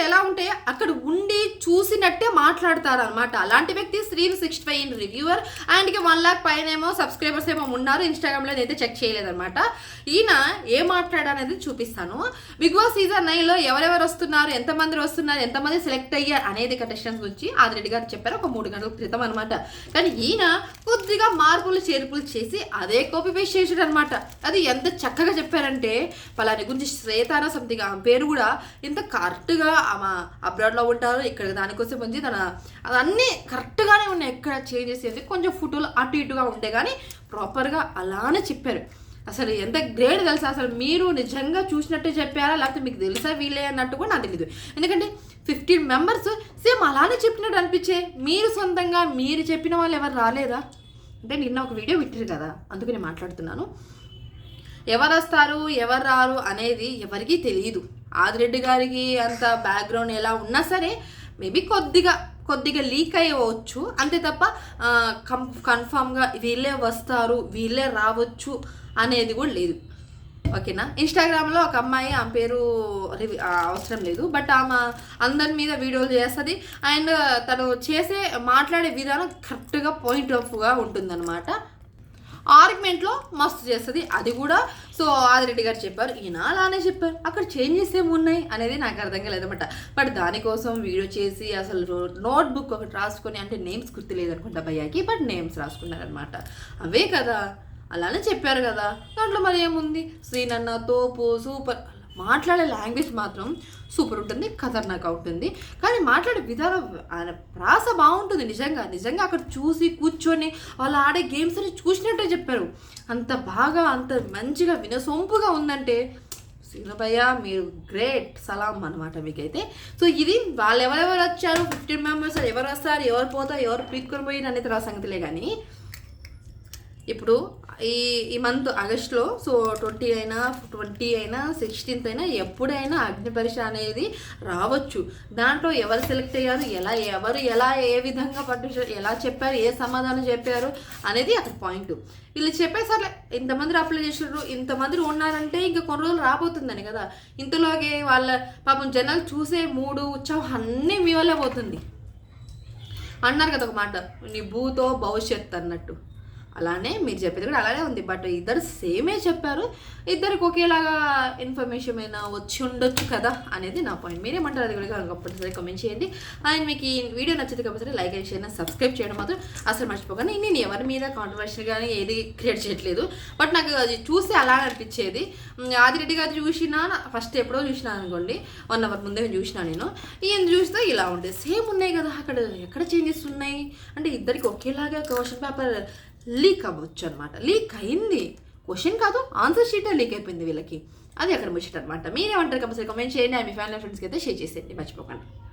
వ్యక్తులు ఎలా ఉంటే అక్కడ ఉండి చూసినట్టే మాట్లాడతారు అనమాట అలాంటి వ్యక్తి Srinu sixty five in reviewer ఆయనకి వన్ లాక్ పైన ఏమో సబ్స్క్రైబర్స్ ఏమో ఉన్నారు. ఇన్స్టాగ్రామ్లో అయితే చెక్ చేయలేదన్నమాట. ఈయన ఏం మాట్లాడారనేది చూపిస్తాను. బిగ్ బాస్ సీజన్ నైన్లో ఎవరెవరు వస్తున్నారు? ఎంతమంది వస్తున్నారు? ఎంతమంది సెలెక్ట్ అయ్యారు? అనేది కంటెస్టెంట్స్ గురించి ఆదిరెడ్డి గారు చెప్పారు. ఒక మూడు గంటల క్రితం అనమాట కానీ ఈయన కొద్దిగా మార్పులు చేర్పులు చేసి అదే కాపీ పేస్ట్ చేసాడు అనమాట అది ఎంత చక్కగా చెప్పారంటే పలాని గురించి శ్వేతాన సంథింగ్ ఆ పేరు కూడా ఇంత కరెక్ట్గా ఆమె అబ్రాడ్లో ఉంటారు ఇక్కడ దానికోసం వచ్చి తన అదన్నీ కరెక్ట్గానే ఉన్నాయి. ఎక్కడ చేంజ్ చేసేది? కొంచెం ఫోటోలు అటు ఇటుగా ఉంటే కానీ ప్రాపర్గా అలానే చెప్పారు. అసలు ఎంత గ్రేట్ తెలుసా? అసలు మీరు నిజంగా చూసినట్టే చెప్పారా? లేకపోతే మీకు తెలుసా వీళ్ళే అన్నట్టు కూడా నాకు తెలియదు ఎందుకంటే ఫిఫ్టీన్ మెంబర్స్ సేమ్ అలానే చెప్పినట్టు అనిపించే మీరు సొంతంగా మీరు చెప్పిన వాళ్ళు ఎవరు రాలేదా? అంటే నిన్న ఒక వీడియో పెట్టారు కదా అందుకు నేను మాట్లాడుతున్నాను. ఎవరు వస్తారు ఎవరు రారు అనేది ఎవరికీ తెలియదు ఆదిరెడ్డి గారికి అంత బ్యాక్గ్రౌండ్ ఎలా ఉన్నా సరే మేబీ కొద్దిగా కొద్దిగా లీక్ అయ్యవచ్చు. అంతే తప్ప కం కన్ఫామ్గా వీళ్ళే వస్తారు వీళ్ళే రావచ్చు అనేది కూడా లేదు. ఓకేనా ఇన్స్టాగ్రామ్లో ఒక అమ్మాయి ఆమె పేరు రివి అవసరం లేదు. బట్ ఆమె అందరి మీద వీడియోలు చేస్తుంది. అండ్ తను చేసే మాట్లాడే విధానం కరెక్ట్గా పాయింట్ ఆఫ్గా ఉంటుందన్నమాట. ఆర్గ్యుమెంట్లో మస్తు చేస్తుంది. అది కూడా సో ఆదిరెడ్డి గారు చెప్పారు. ఈయన అలానే చెప్పారు. అక్కడ చేంజెస్ ఏమి ఉన్నాయి అనేది నాకు అర్థం కాలేదన్నమాట. బట్ దానికోసం వీడియో చేసి అసలు నోట్బుక్ ఒకటి రాసుకొని అంటే నేమ్స్ గుర్తులేదు అనుకుంటా భయ్యాకి బట్ నేమ్స్ రాసుకున్నారనమాట అవే కదా. అలానే చెప్పారు కదా. దాంట్లో మరి ఏముంది? శ్రీనన్న తోపు సూపర్ మాట్లాడే లాంగ్వేజ్ మాత్రం సూపర్ ఉంటుంది ఖతర్నాక్ ఉంటుంది కానీ మాట్లాడే విధానం ఆయన ప్రాస బాగుంటుంది నిజంగా. నిజంగా అక్కడ చూసి కూర్చొని వాళ్ళు ఆడే గేమ్స్ అని చూసినట్టే చెప్పారు. అంత బాగా అంత మంచిగా వినసొంపుగా ఉందంటే శ్రీనభయ్య మీరు గ్రేట్ సలాం అనమాట మీకైతే. సో ఇది వాళ్ళు ఎవరెవరు వచ్చారు ఫిఫ్టీన్ మెంబర్స్ ఎవరు వస్తారు ఎవరు పోతారు ఎవరు పీక్కొని పోయిన అనేది రా సంగతిలే కానీ ఇప్పుడు ఈ ఈ మంత్ ఆగస్ట్లో సో ట్వంటీ అయినా ట్వంటీ అయినా సిక్స్టీన్త్ అయినా ఎప్పుడైనా అగ్ని పరీక్ష అనేది రావచ్చు. దాంట్లో ఎవరు సెలెక్ట్ అయ్యారు ఎలా ఎవరు ఎలా ఏ విధంగా పట్టించారు ఎలా చెప్పారు ఏ సమాధానం చెప్పారు అనేది అక్కడ పాయింట్. వీళ్ళు చెప్పేసర్లే ఇంతమంది అప్లై చేసారు ఇంతమంది ఉన్నారంటే ఇంకా కొన్ని రోజులు రాబోతుందని కదా. ఇంతలోకి వాళ్ళ పాపం జనాలు చూసే మూడు ఉత్సవం అన్నీ మీ వల్లే పోతుంది. అన్నారు కదా ఒక మాట నీ భూతో భవిష్యత్ అన్నట్టు. అలానే మీరు చెప్పేది కూడా అలానే ఉంది. బట్ ఇద్దరు సేమే చెప్పారు. ఇద్దరికి ఒకేలాగా ఇన్ఫర్మేషన్ అయినా వచ్చి ఉండొచ్చు కదా అనేది నా పాయింట్ మీరేమంటారు? అది కూడా కంపల్సరీ కమెంట్ చేయండి. అండ్ మీకు ఈ వీడియో నచ్చితే compulsory like and share subscribe చేయడం మాత్రం అసలు మర్చిపోకండి. నేను ఎవరి మీద కాంట్రవర్షియల్ కానీ ఏది క్రియేట్ చేయట్లేదు. బట్ నాకు అది చూసి అలా అనిపించేది. ఆదిరెడ్డి గారు చూసినా ఫస్ట్ ఎప్పుడో చూసినా అనుకోండి వన్ అవర్ ముందే చూసినా నేను. ఈయన చూస్తే ఇలా ఉంటుంది సేమ్ ఉన్నాయి కదా. అక్కడ ఎక్కడ చేంజెస్ ఉన్నాయి? అంటే ఇద్దరికి ఒకేలాగా క్వశ్చన్ పేపర్ లీక్ అవ్వచ్చు అనమాట లీక్ అయింది. క్వశ్చన్ కాదు ఆన్సర్ షీటే లీక్ అయిపోయింది వీళ్ళకి. అది అక్కడ ముచ్చట అనమాట మీరేమంటారు? కంపల్సరీ కమెంట్ చేయండి. మీ ఫ్యామిలీ ఫ్రెండ్స్కి అయితే షేర్ చేసేయండి. మర్చిపోకండి.